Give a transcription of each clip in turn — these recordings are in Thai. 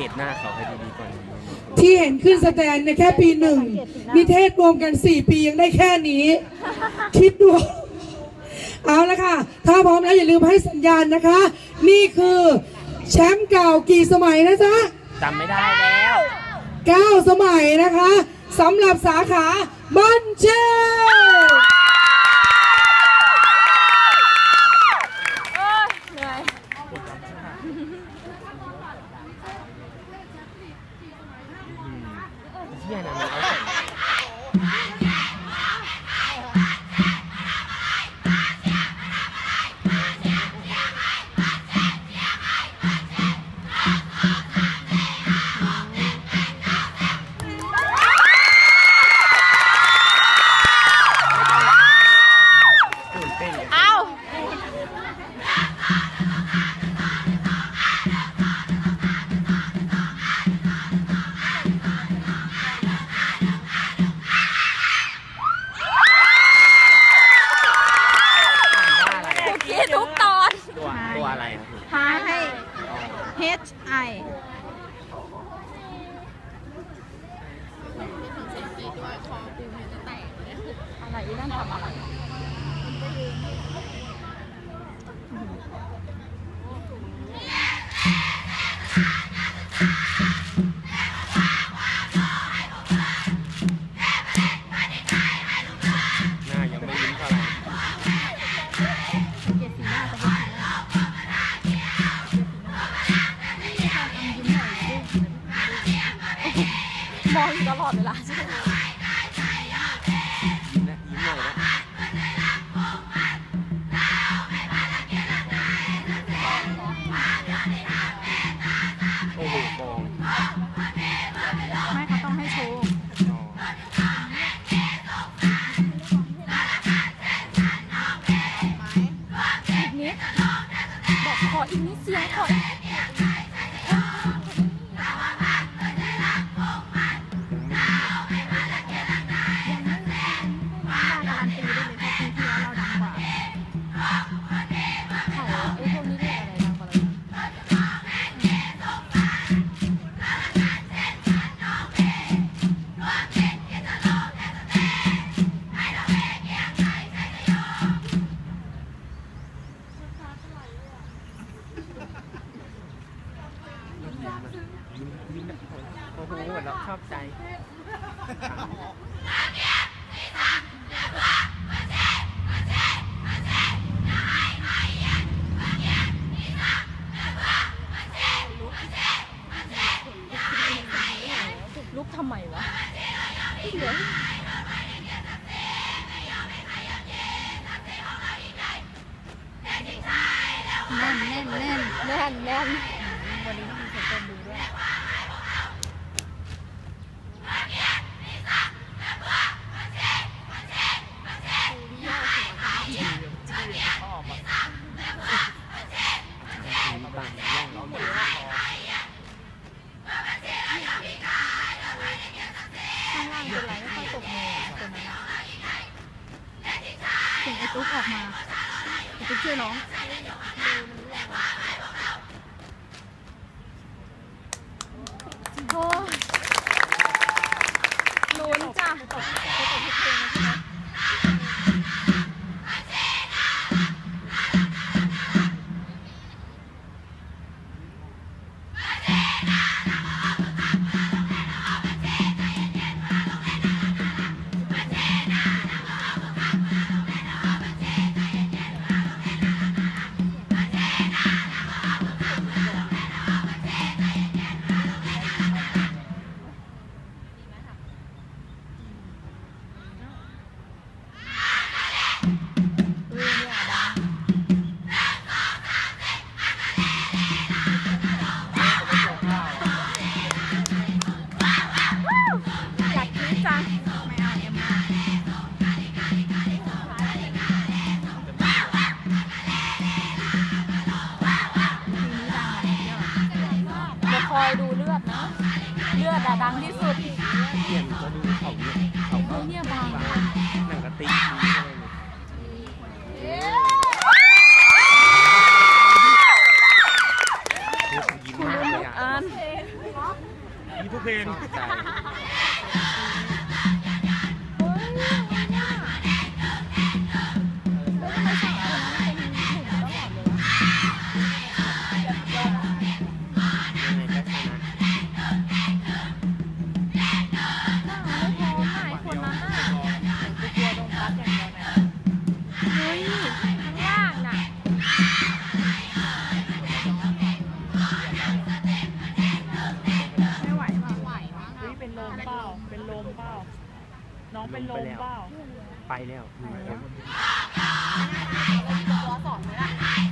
เกตหน้าเขาให้ดีๆก่อน ที่เห็นขึ้นสแตนในยแค่ปีหนึ่ง นิเทศรวมกัน 4 ปียังได้แค่นี้ คิดดู เอาละค่ะ ถ้าพร้อมแล้วอย่าลืมให้สัญญาณนะคะ นี่คือแชมป์เก่ากี่สมัยนะจ๊ะ จำไม่ได้แล้ว 9 สมัยนะคะสำหรับสาขาบันเช ทำไมวะเหลือแน่นแน่นแน่นแน่นแน่นวันนี้ต้องมีคนเต้นดูด้วยบังแย่งเราหมดข้างางเป็นไรไม่ค่อยตกมืออะคนนั้นเสียงไอ้ตุ๊กออกมาไอ้ตุ๊กช่วยน้อง มีทุกเพลง มีทุกเพลง ยอะอันไปแล้วไปแล้วมีคนอย่า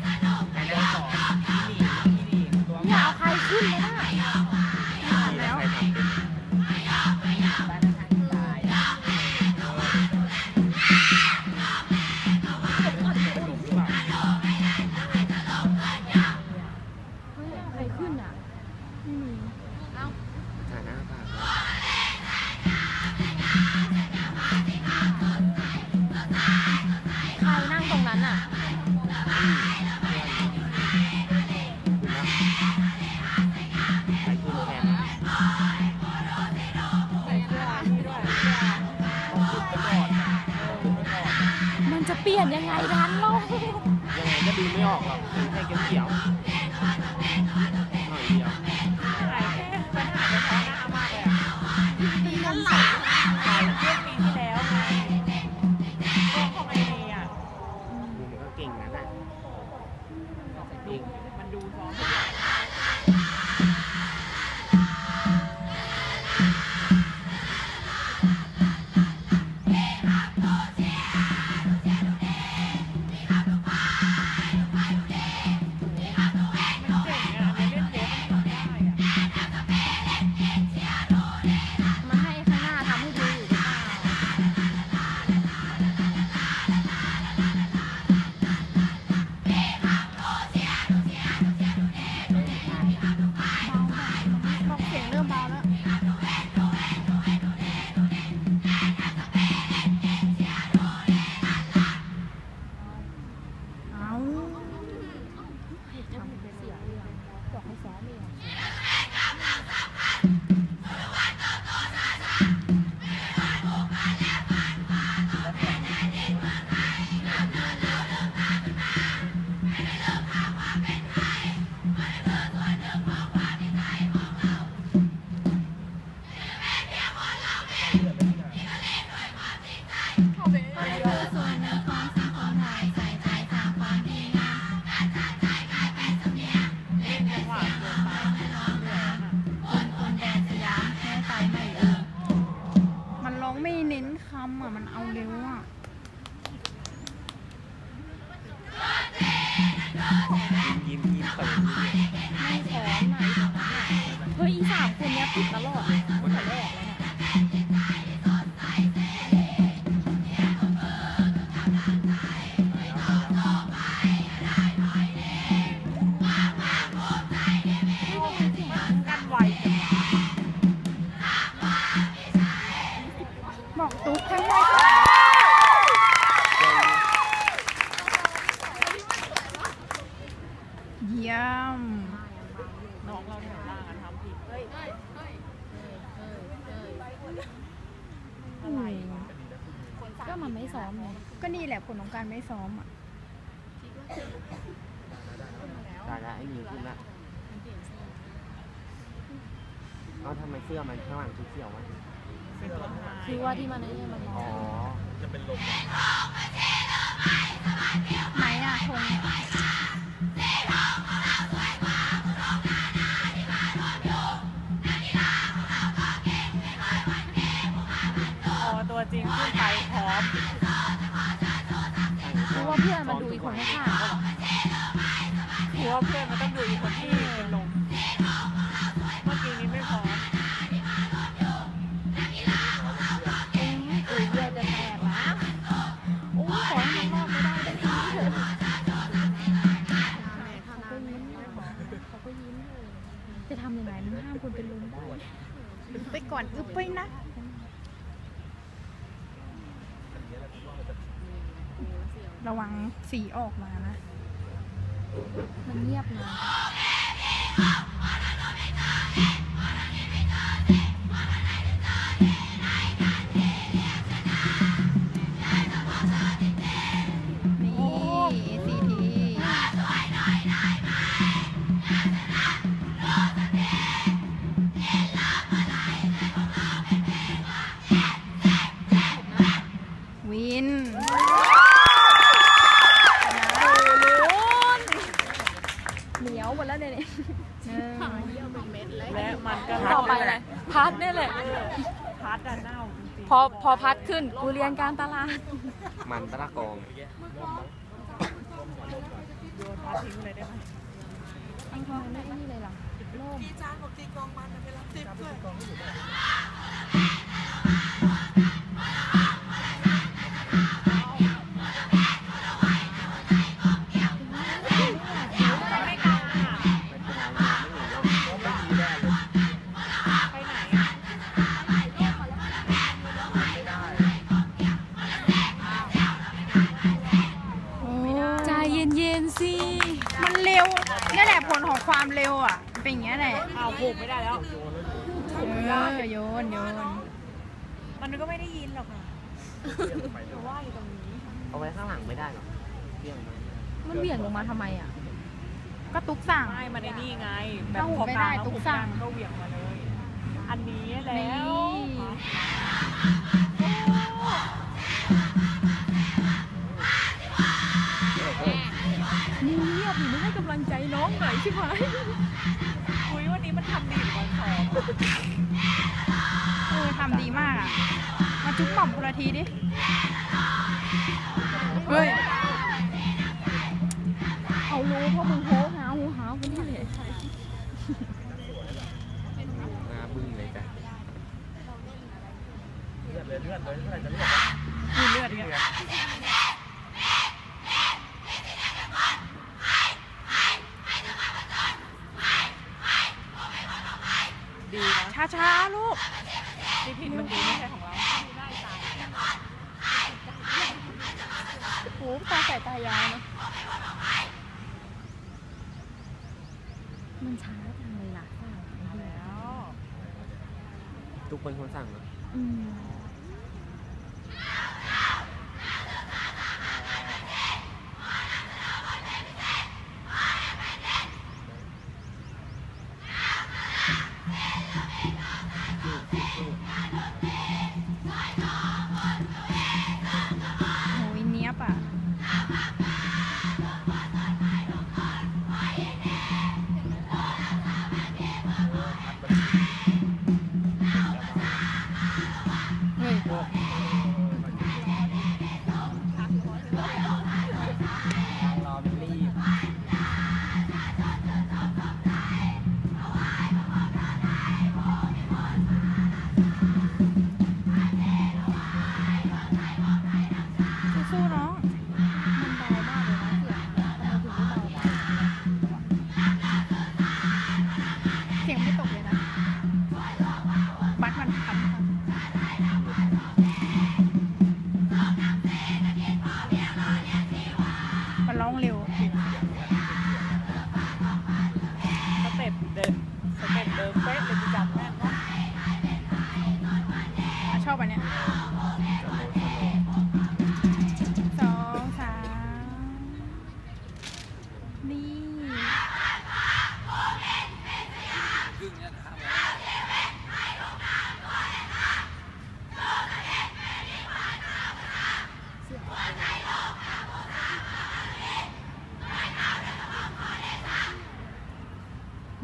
ลี่ยนยังไงทันล่ะยังไงก็ดูไม่ออกหรอกเห็นแค่เขียวๆ อะ มันเอาเร็วอะยิ้มยิ้มเปิดยิ้มไม่พร้อมอะเฮ้ยอีสามคนเนี้ยปิดตลอดเลย สื้อมันข้างหลังเขียวๆวะคือว่าที่มันไอ้เนี่ยมันร้อ๋ออนไหนอะธงอ๋อตัวจริงขึ้นไปพร้อมคือว่าเพื่อนมันดูอีกคนข้างๆก็หรอ คือว่าเพื่อนมันต้องดูอีกคนที่เป็นลม ไปนะระวังสีออกมานะ มันเงียบเลย พัดเนี่ยแหละพัดอะเน่าจริงๆพอพอพัดขึ้นกูเรียนการตลาด มันตะละกองโยนพัดทิ้งเลยได้ไหมอันทำไมไม่ไอ้นี่เลยล่ะโล่งไม่ เป็นอย่างเงี้ยแหละอ้าวผูกไม่ได้แล้ว เออโยนโยนมันก็ไม่ได้ยินหรอกค่ะแต่ว่าอยู่ตรงนี้ เอาไว้ข้างหลังไม่ได้หรอเที่ยงไหมมันเบี่ยงลงมาทำไมอะ ก็ตุ๊กสั่ง ไม่มันไอ้นี่ไง แบบเข้าหูพอไม่กได้ลางแล้วตุ๊กหูสั่งก็เหวี่ยงมาเลย อันนี้แล้นี่วมึงเงียบหนูไม่ให้กำลังใจน้องหน่อยใช่ไหม เออทำดีมากอะ มาจุ๊บหม่อมคนละทีดิ เฮ้ย เอารู้เพราะมึงโหหาหูหากูนี่แหละหน้าบึ้งเลยจ้ะมีเลือดเนี่ยดีนะ ช้าๆลูกที่ผิดมันดีไม่ใช่ของเราโหตาสายตายาวนะมันช้าจังเลยล่ะเปล่าไอ้เหี้ยแล้ว ทุกคนคนสั่งเหรออืม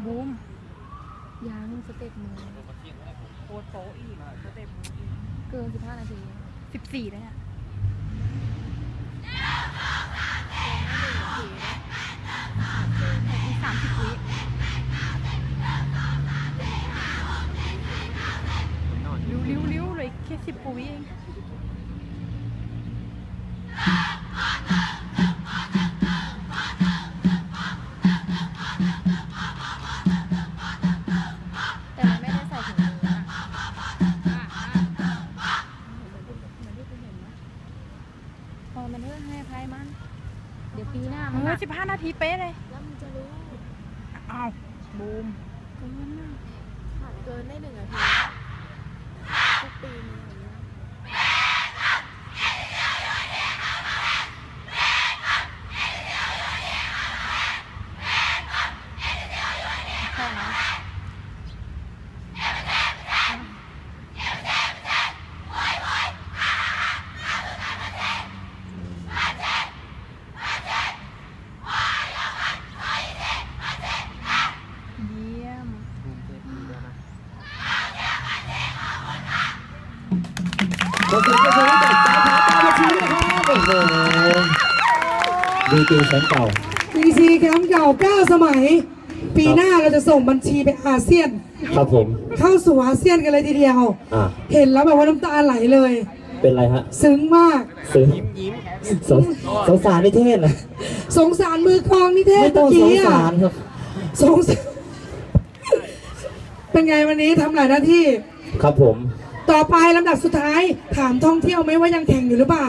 บูมยังสเต็ปมือโคตรโป๊ะอีกสเต็ปมืออีกเกินสิบห้านาทีสิบสี่แล้วเนี่ยอีกสามสิบวินอนริ้วริ้วริ้วเลยแค่สิบกว่าวิเอง แต่มันไม่ได้ใส่ถุงมือนะพอมันเพื่อให้อภัยมัน เดี๋ยวปีหน้ามัน เอ ห อ นัก สิบห้านาทีเป๊ะเลย แล้วมันจะรู้ อ้าวบูม เกินน่ะเกินได้หนึ่งนาทีทุกปีมีอย่างนี้ย แค่นั้นเยี่ยม ภูมิเทพดีด้วยนะ ขอบคุณผู้ชมจากสายขาตาบัญชีด้วยครับโอ้โห ดีตีแชมป์เก่า BC แคมป์เก่า 9 สมัย ปีหน้าเราจะส่งบัญชีไปอาเซียน ครับผม เข้าสู่อาเซียนกันเลยทีเดียว อ่า เห็นแล้วแบบว่าน้ำตาไหลเลย เป็นไรฮะ ซึ้งมาก ซึ้งยิ้มยิ้มสงสงสารนิเทศนะสงสารมือกลองนิเทศไม่ต้เมื่อองสกี้งอะสารครับ สงสารเป็นไงวันนี้ทำหลายหน้าที่ ครับผม ต่อไปลำดับสุดท้ายถามท่องเที่ยวไหมว่ายังแข่งอยู่หรือเปล่า